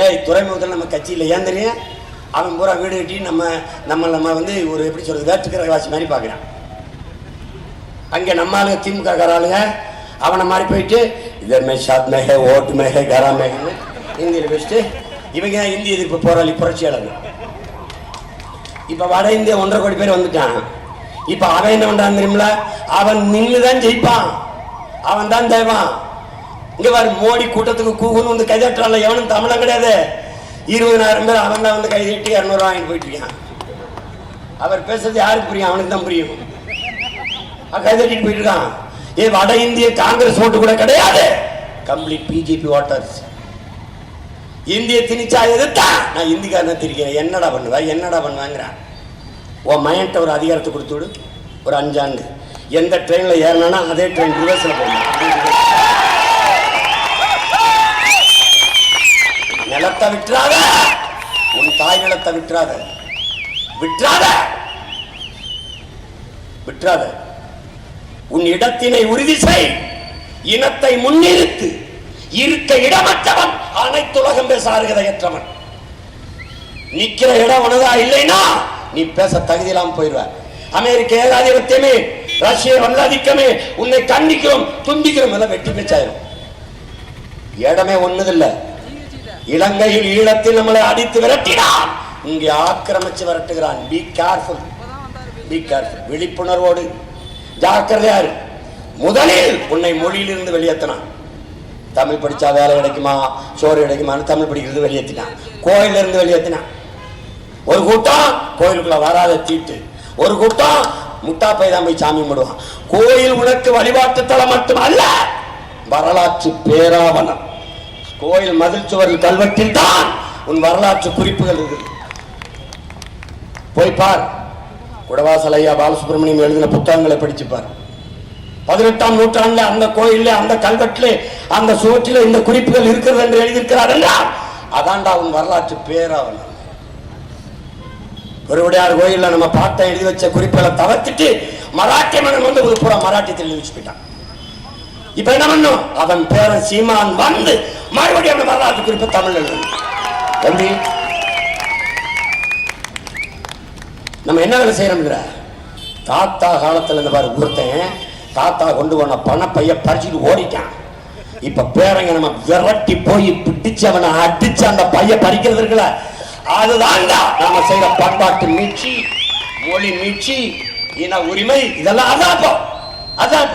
ஏய் துறைமுகத்தில் நம்ம கட்சியில் ஏன் தெரியும்? அவன் பூரா வீடு கட்டி நம்ம நம்ம நம்ம வந்து ஒரு எப்படி சொல்றது வேற்றுக்கிற வாசி மாதிரி பார்க்குறான். அங்கே நம்ம ஆளுங்க திமுக ஆளுங்க அவனை மாதிரி போயிட்டு இதர் மே ஷாத் மேக ஓட்டு மேக கரா மேகன்னு இந்தியில் வச்சுட்டு இவங்க தான் இந்திய எதிர்ப்பு போராளி புரட்சியாளர். இப்போ வட இந்தியா ஒன்றரை கோடி பேர் வந்துட்டான். இப்போ அவன் என்ன பண்ணுறான் தெரியுமில அவன் நின்று தான் ஜெயிப்பான். அவன் தான் தேவான். இங்க பாரு மோடி கூட்டத்துக்கு கூகுன்னு வந்து கைதட்டால எவனும் தமிழன் கிடையாது. இருபதாயிரம் பேர் அவன் தான் வந்து கைதட்டி இரநூறுவா வாங்கிட்டு போயிட்டு இருக்கான் அவர் பேசுறது யாருக்கு புரியும்? அவனுக்கு தான் புரியும். கைதட்டிட்டு போயிட்டு இருக்கான் ஏ வட இந்திய காங்கிரஸ் ஓட்டு கூட கிடையாது. Complete BJP voters. இந்திய திணிச்சா எதிர்த்தான் நான் இந்திக்காரனை திரிக்கிறேன் என்னடா பண்ணுவ? என்னடா பண்ணுவாங்கிறான். உன் மையன்ட்ட ஒரு அதிகாரத்தை கொடுத்து விடு. ஒரு அஞ்சாண்டு. எந்த ட்ரெயினில் ஏறினானா அதே ட்ரெயின் ரிவர்ஸில் போகணும் நிலத்தை விட்டுறாத. உன் தாய் நிலத்தை விட்டுறாத. விட்டுறாத. விட்டுறாத. உன் இடத்தினை உறுதி செய். இனத்தை முன்னிறுத்து. இருக்க இடமற்றவன் அனைத்துலகம் பேச அருகதையற்றவன் நிக்கிற இடம் உனதா இல்லைன்னா நீ பேச தகுதி போயிடுவ. அமெரிக்க ஏகாதிபத்தியமே ரஷ்ய வல்லாதிக்கமே உன்னை கண்டிக்கிறோம் துண்டிக்கிறோம் எல்லாம் வெற்றி பேச்சாயிரும். இடமே ஒண்ணுதில்ல. இலங்கையில் ஈழத்தில் நம்மளை அடித்து விரட்டினான். இங்கே ஆக்கிரமிச்சு விரட்டுகிறான். பி கேர்ஃபுல் பி கேர்ஃபுல் விழிப்புணர்வோடு. ஜாக்கிரதையாரு முதலில் உன்னை மொழியிலிருந்து வெளியேற்றினான். தமிழ் படிச்சா வேலை கிடைக்குமா? சோறு கிடைக்குமான்னு தமிழ் படிக்கிறது வெளியேற்றினான். கோயிலிருந்து வெளியேற்றினான். ஒரு கூட்டம் கோயிலுக்குள்ள வராத தீட்டு. ஒரு கூட்டம் முட்டா பை தான் போய் சாமி கும்பிடுவான். கோயில் உனக்கு வழிபாட்டு தலம் மட்டுமல்ல வரலாற்று பேராவணம். கோயில் மதில் சுவரில் கல்வெட்டில் தான் உன் வரலாற்று குறிப்புகள் இருக்குது போய் பார். குடவாசல் ஐயா பாலசுப்ரமணியம் எழுதின புத்தகங்களை படிச்சுப்பார் பதினெட்டாம் நூற்றாண்டுல அந்த கோயில்ல அந்த கல்வெட்டுல அந்த சுவற்றில இந்த குறிப்புகள் இருக்கிறது என்று எழுதியிருக்கிறார் என்றால் அதான்டா உன் வரலாற்று பேராவல் பெருவுடையார் கோயில்ல நம்ம பார்த்த எழுதி வச்ச குறிப்புகளை தவிர்த்துட்டு மராட்டிய மன்னன் வந்து ஒரு பூரா மராட்டியத்தில் எழுதி வச்சு போயிட்டான். இப்ப என்ன பண்ணும்? அவன் பேரன் சீமான் வந்து மறுபடியும் அந்த வரலாற்று குறிப்பு தமிழ் எழுதணும் நம்ம என்ன வேலை செய்யறோம்ங்கிற? தாத்தா காலத்துல இந்த பாரு ஒருத்தன் தாத்தா கொண்டு போன பணப்பைய பறிச்சுட்டு ஓடிட்டான். இப்ப பேரங்க நம்ம விரட்டி போய் பிடிச்சு அவனை அடிச்சு அந்த பைய பறிக்கிறது இருக்குல்ல அதுதான் நாம செய்யற பண்பாட்டு மீட்சி மொழி மீட்சி இன உரிமை இதெல்லாம் அதான் அதான்